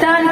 están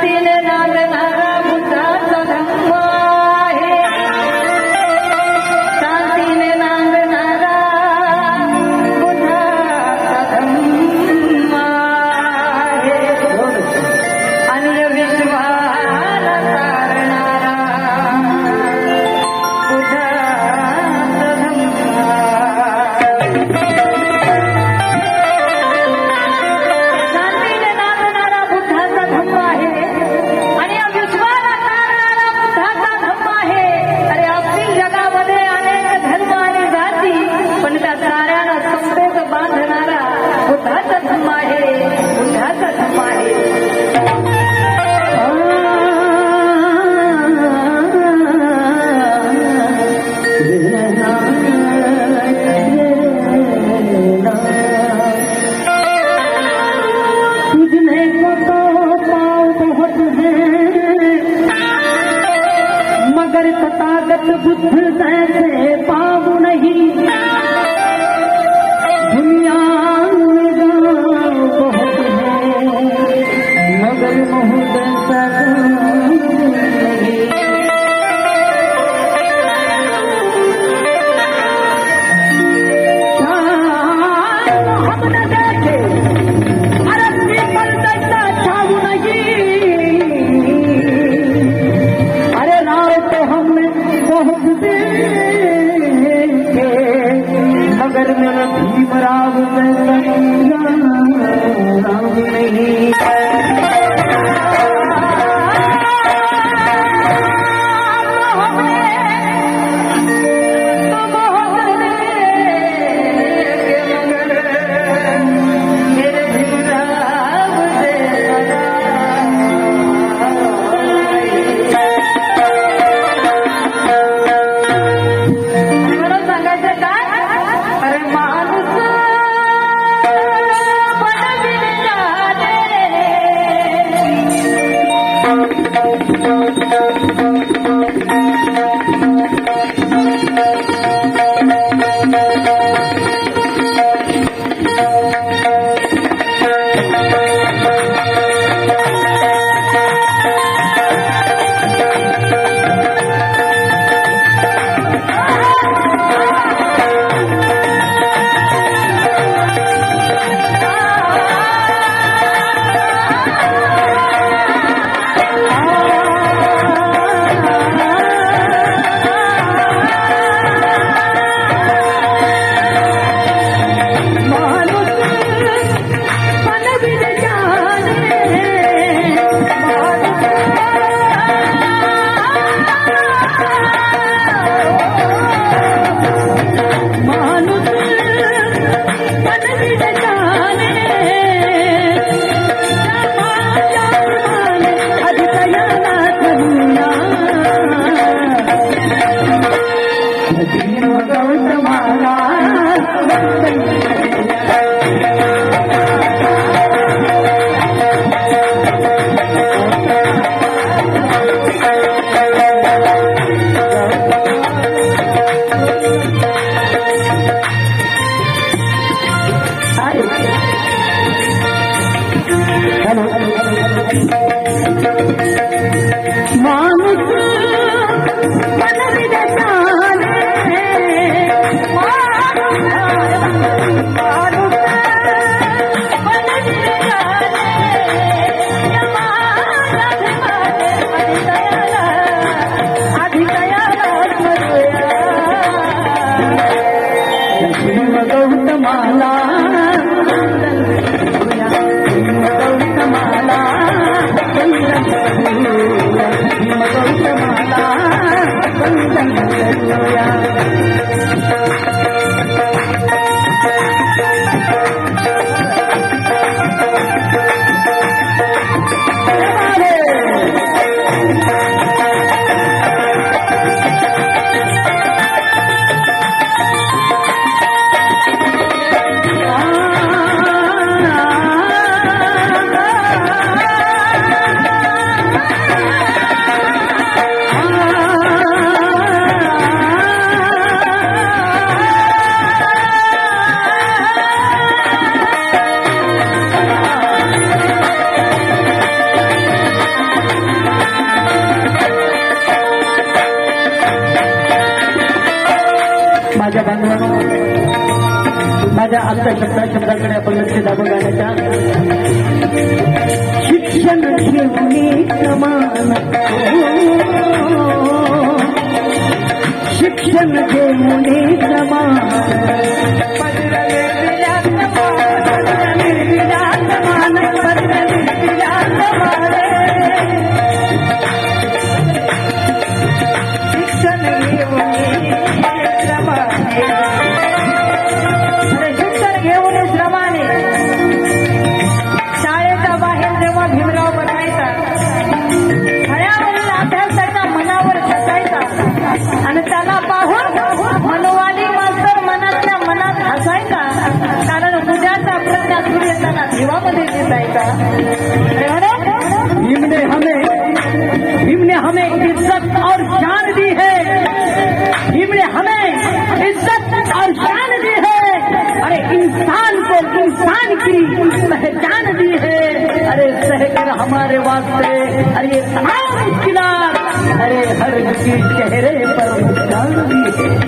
माझ्या बांधवांना माझ्या आमच्या शब्दा शब्दाकडे आपण लक्ष दाबून जाण्याच्या शिक्षण घेऊन समान शिक्षण घेऊन समान. समान. म्हणून भीम ने हमें भीम ने हमें इज़्ज़त और शान दी है। भीम ने हमें इज़्ज़त और शान दी है। अरे, इंसान को इंसान की पहचान दी है। अरे, सहकर हमारे वास्ते, अरे, ये तमाम मुश्किलात अरे, हर किसी चेहरे पर मुस्कान दी है।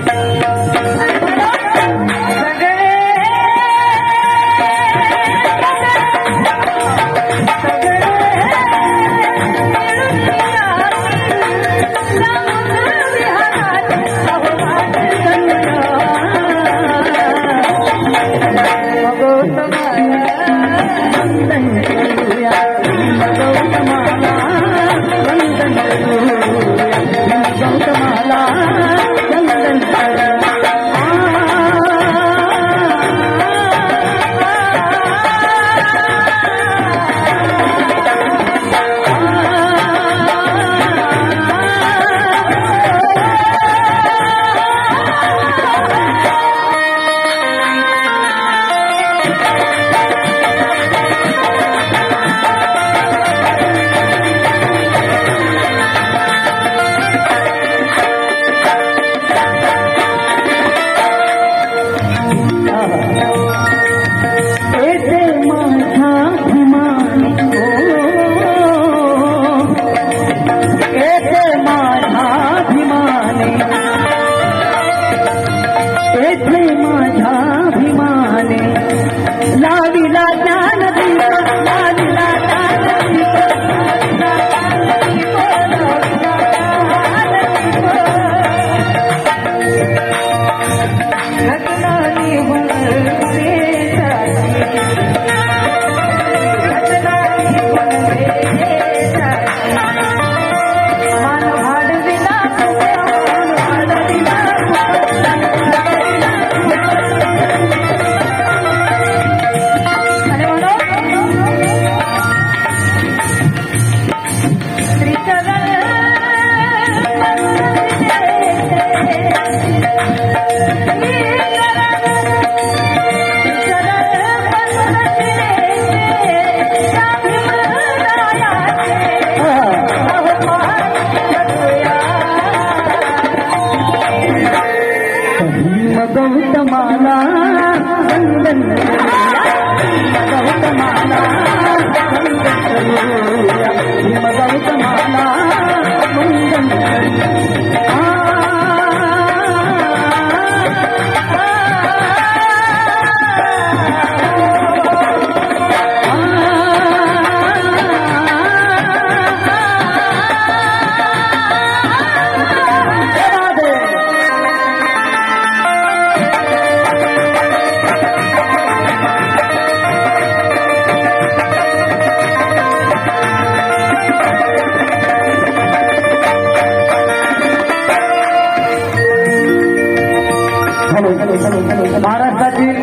महाराष्ट्रातील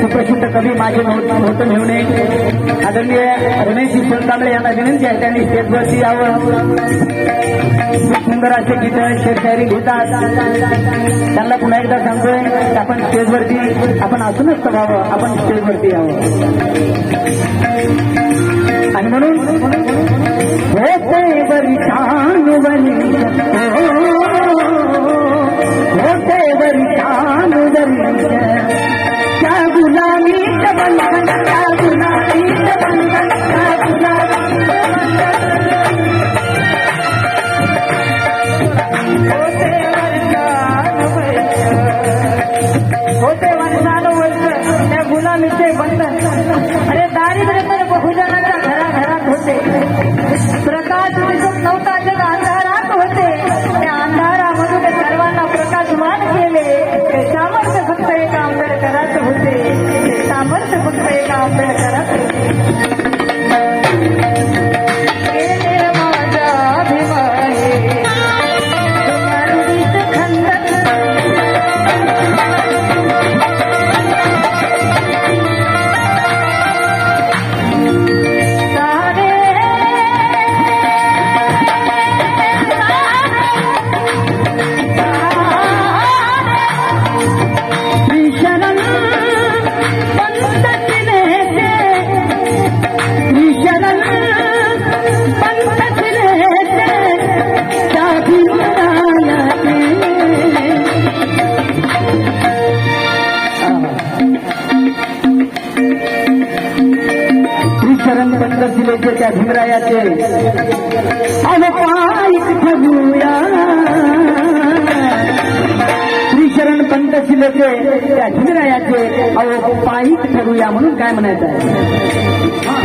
सुप्रसिद्ध कवी माझे होतं नेवणे आदरणीय रमेश कांबळे यांना विनंती आहे त्यांनी स्टेजवरती यावं सुंदर असे गीत शेतकरी घेतात त्यांना पुन्हा एकदा सांगतोय की आपण स्टेजवरती आपण असूनच व्हावं आपण स्टेजवरती यावं आणि म्हणून द्या म्हणून काय म्हणायचं आहे?